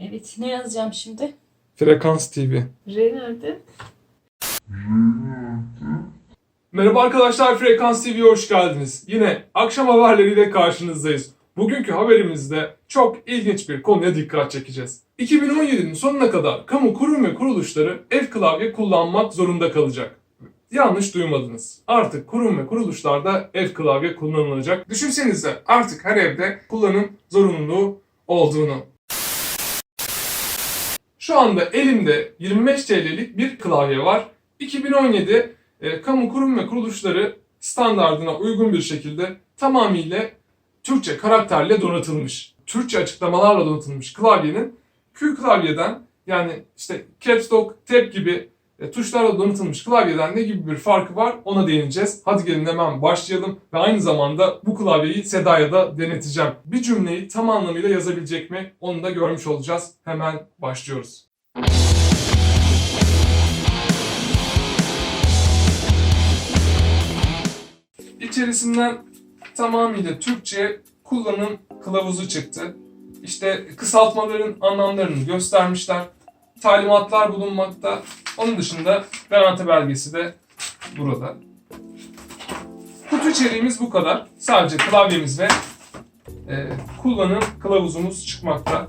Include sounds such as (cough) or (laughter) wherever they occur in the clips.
Evet ne yazacağım şimdi? Frekans TV. R nerede? Merhaba arkadaşlar Frekans TV'ye hoş geldiniz. Yine akşam haberleriyle karşınızdayız. Bugünkü haberimizde çok ilginç bir konuya dikkat çekeceğiz. 2017'nin sonuna kadar kamu kurum ve kuruluşları ev klavye kullanmak zorunda kalacak. Yanlış duymadınız. Artık kurum ve kuruluşlarda ev klavye kullanılacak. Düşünsenize artık her evde kullanım zorunluluğu olduğunu. Şu anda elimde 25 TL'lik bir klavye var. 2017 e, kamu kurum ve kuruluşları standardına uygun bir şekilde tamamıyla Türkçe karakterle donatılmış. Türkçe açıklamalarla donatılmış klavyenin Q klavyeden yani işte Caps Lock, Tab gibi e, tuşlarla donatılmış klavyeden ne gibi bir farkı var ona değineceğiz. Hadi gelin hemen başlayalım ve aynı zamanda bu klavyeyi Seda'ya da deneteceğim. Bir cümleyi tam anlamıyla yazabilecek mi onu da görmüş olacağız. Hemen başlıyoruz. İçerisinden tamamıyla Türkçe kullanım kılavuzu çıktı. İşte kısaltmaların anlamlarını göstermişler. Talimatlar bulunmakta. Onun dışında garanti belgesi de burada. Kutu içeriğimiz bu kadar. Sadece klavyemiz ve e, kullanım kılavuzumuz çıkmakta.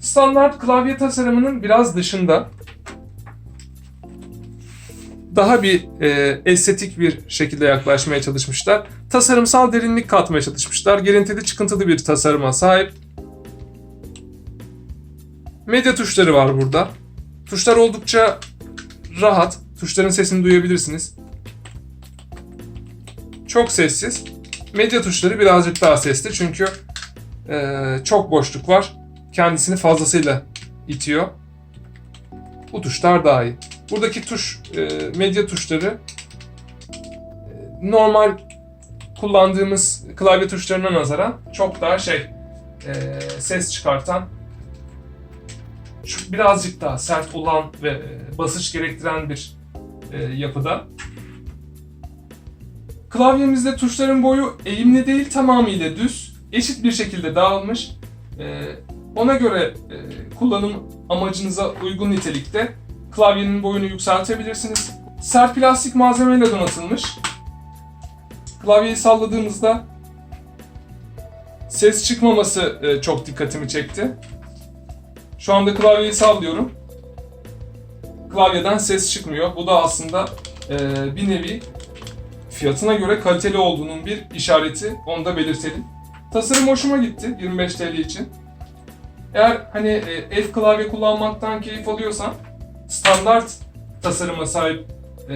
Standart klavye tasarımının biraz dışında daha bir e, estetik bir şekilde yaklaşmaya çalışmışlar. Tasarımsal derinlik katmaya çalışmışlar. Girintili çıkıntılı bir tasarıma sahip. Medya tuşları var burada. Tuşlar oldukça rahat. Tuşların sesini duyabilirsiniz. Çok sessiz. Medya tuşları birazcık daha sesli çünkü e, çok boşluk var. Kendisini fazlasıyla itiyor. Bu tuşlar daha iyi. Buradaki tuş, e, medya tuşları e, normal kullandığımız klavye tuşlarına nazaran çok daha şey e, ses çıkartan birazcık daha sert olan ve basınç gerektiren bir yapıda. Klavyemizde tuşların boyu eğimli değil tamamıyla düz, eşit bir şekilde dağılmış. Ona göre kullanım amacınıza uygun nitelikte klavyenin boyunu yükseltebilirsiniz. Sert plastik malzemeyle donatılmış. Klavyeyi salladığımızda ses çıkmaması e, çok dikkatimi çekti. Şu anda klavyeyi sallıyorum. Klavyeden ses çıkmıyor. Bu da aslında e, bir nevi fiyatına göre kaliteli olduğunun bir işareti. Onu da belirtelim. Tasarım hoşuma gitti 25 TL için. Eğer hani e, F klavye kullanmaktan keyif alıyorsan standart tasarıma sahip e,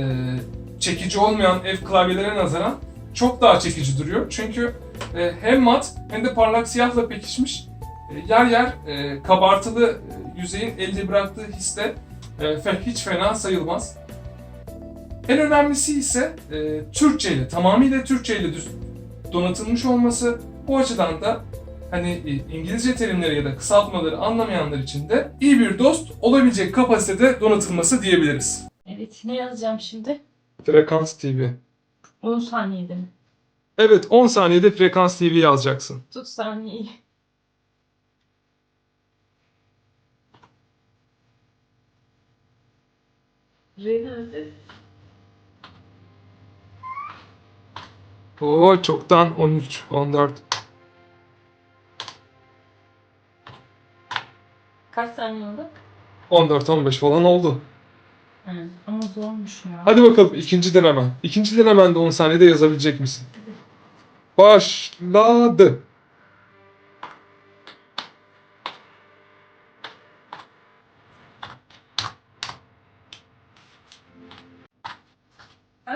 çekici olmayan F klavyelere nazaran çok daha çekici duruyor. Çünkü e, hem mat hem de parlak siyahla pekişmiş. E, yer yer e, kabartılı e, yüzeyin elde bıraktığı hisse e, hiç fena sayılmaz. En önemlisi ise e, Türkçe ile, tamamıyla Türkçe ile donatılmış olması. Bu açıdan da hani e, İngilizce terimleri ya da kısaltmaları anlamayanlar için de iyi bir dost olabilecek kapasitede donatılması diyebiliriz. Evet ne yazacağım şimdi? Frekans TV. 10 saniyede mi? Evet 10 saniyede Frekans TV yazacaksın. Tut saniyeyi. R nerede? Oo çoktan 13, 14. Kaç saniye oldu? 14-15 falan oldu. Evet, ama zormuş ya. Hadi bakalım ikinci deneme. İkinci denemende 10 saniyede yazabilecek misin? Başladı.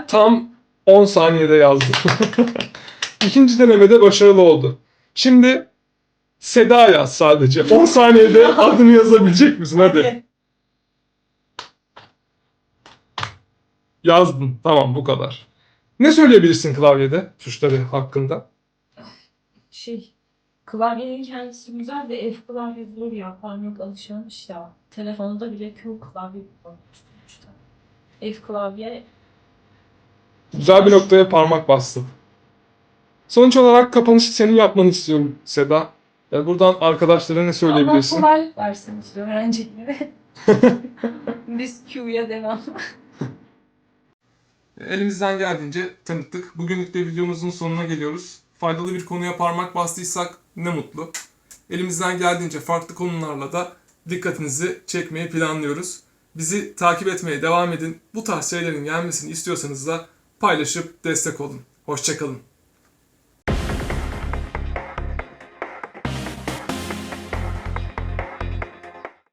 Tam 10 saniyede yazdım. (laughs) İkinci denemede başarılı oldu. Şimdi Seda yaz sadece. 10 saniyede adını yazabilecek misin? Hadi. Yazdın. Tamam bu kadar. Ne söyleyebilirsin klavyede tuşları hakkında? Şey, klavyenin kendisi güzel de F klavye zor ya. Parmak alışılmış ya. Telefonda bile Q klavye kullanıyoruz sonuçta. F klavye Güzel bir noktaya parmak bastın. Sonuç olarak kapanışı senin yapmanı istiyorum Seda. Yani buradan arkadaşlara ne Allah söyleyebilirsin? kolaylık versin işte öğrencilere. (laughs) Biz Q'ya devam. Elimizden geldiğince tanıttık. Bugünlük de videomuzun sonuna geliyoruz. Faydalı bir konuya parmak bastıysak ne mutlu. Elimizden geldiğince farklı konularla da dikkatinizi çekmeyi planlıyoruz. Bizi takip etmeye devam edin. Bu tarz şeylerin gelmesini istiyorsanız da paylaşıp destek olun. Hoşçakalın.